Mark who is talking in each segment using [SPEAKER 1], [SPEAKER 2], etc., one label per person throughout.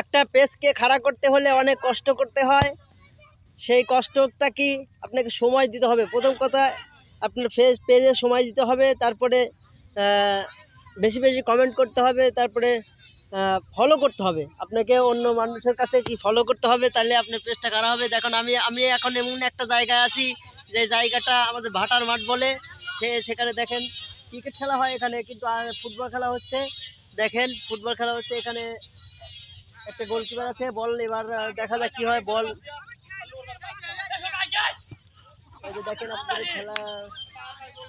[SPEAKER 1] একটা পেজকে খাড়া করতে হলে অনেক কষ্ট করতে হয়। সেই কষ্টটা কি আপনাকে সময় দিতে হবে? প্রথম কথা, আপনার ফেস পেজে সময় দিতে হবে, তারপরে বেশি বেশি কমেন্ট করতে হবে, তারপরে ফলো করতে হবে। আপনাকে অন্য মানুষের কাছে কি ফলো করতে হবে, তাহলে আপনার পেজটা খারাপ হবে। দেখুন, আমি আমি এখন এমন একটা জায়গায় আছি, যে জায়গাটা আমাদের ভাটার মাঠ বলে, সে, সেখানে দেখেন ক্রিকেট খেলা হয় এখানে, কিন্তু ফুটবল খেলা হচ্ছে। দেখেন ফুটবল খেলা হচ্ছে এখানে একটা গোলকিপার আছে, বল এবার দেখা যাক কি হয়, বল। দেখেন, আপনাদের খেলা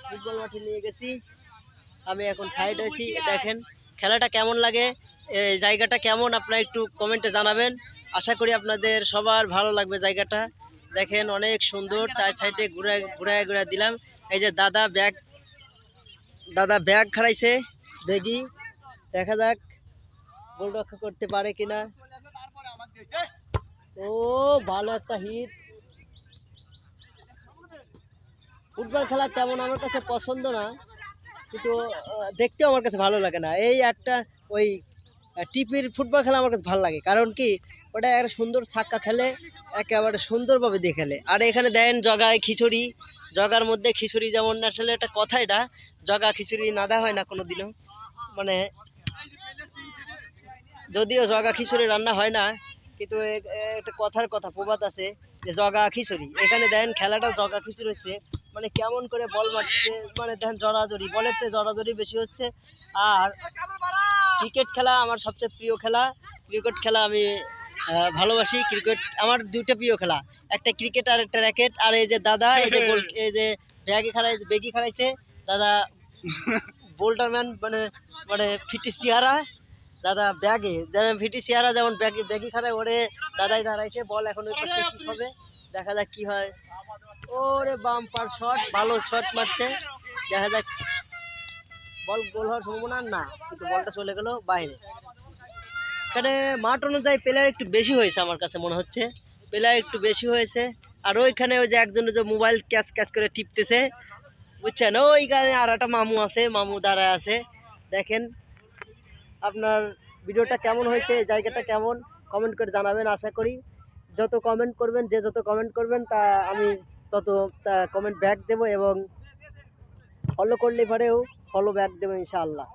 [SPEAKER 1] ফুটবল মাঠে নিয়ে গেছি। আমি এখন সাইড আছি, দেখেন, খেলাটা কেমন লাগে জায়গাটা কেমন, আপনারা একটু কমেন্টে জানাবেন। আশা করি আপনাদের সবার ভালো লাগবে জায়গাটা। দেখেন, অনেক সুন্দর, চার সাইডে ঘুরে ঘুরায় ঘুরায় দিলাম। এই যে দাদা ব্যাগ দাদা ব্যাগ খাড়াইছে ব্যাগি দেখা যাক। গোল রক্ষা করতে পারে কিনা? ও, ভালো একটা হিট ফুটবল খেলা তেমন আমার কাছে পছন্দ না, কিন্তু দেখতেও আমার কাছে ভালো লাগে না। এই একটা ওই টিপির ফুটবল খেলা আমার কাছে ভালো লাগে। কারণ কি, ওটা একটা সুন্দর ছাক্কা খেলে, একেবারে সুন্দরভাবে দিয়ে খেলে আর এখানে দেন জগায় খিচুড়ি। জগার মধ্যে খিচুড়ি যেমন আসলে একটা কথা এটা। জগা খিচুড়ি না দেওয়া হয় না কোনো দিনও মানে যদিও জগা খিচুড়ি রান্না হয় না কিন্তু একটা কথার কথা প্রবাদ আছে যে জগা খিচুড়ি। এখানে দেন খেলাটাও জগা খিচুড়ি হচ্ছে। মানে কেমন করে বল মারছে মানে দেখেন জড়াজড়ি বলের চেয়ে জড়াজড়ি বেশি হচ্ছে। আর ক্রিকেট খেলা আমার সবচেয়ে প্রিয় খেলা। ক্রিকেট খেলা আমি ভালোবাসি। ক্রিকেট আমার দুইটা প্রিয় খেলা। একটা ক্রিকেট আর একটা র্যাকেট। আর এই যে দাদা এই যে গোল এই যে ব্যাগে খেলাই বেগি খেলাইছে দাদা বোল্টার ম্যান মানে মানে ফিটি চেহারা। দাদা, ব্যাগে। ফিটি চেহারা যেমন ব্যাগে ব্যাগি খারায় ওরে দাদাই দাঁড়াইছে, বল এখন ওই হবে? দেখা যাক কি হয়। ওরে বাম বাম্পার শট, ভালো শট মারছে। দেখা যাক। বল গোল হওয়ার সম্ভাবনা না, কিন্তু বলটা চলে গেল বাইরে। এখানে মাঠ অনুযায়ী প্লেয়ার একটু বেশি হয়েছে আমার কাছে মনে হচ্ছে। প্লেয়ার একটু বেশি হয়েছে। আর ওইখানে ওই যে একজন যে মোবাইল ক্যাচ ক্যাচ করে টিপতেছে, বুঝছেন? ওইখানে আর একটা মামু আছে, মামু দাঁড়ায় আছে। দেখেন আপনার ভিডিওটা কেমন হয়েছে জায়গাটা কেমন কমেন্ট করে জানাবেন, আশা করি। যত কমেন্ট করবেন, যে যত কমেন্ট করবেন, তা আমি তত কমেন্ট ব্যাক দেবো এবং ফলো করলে পরেও ফলো ব্যাক দেবো, ইনশাআল্লাহ।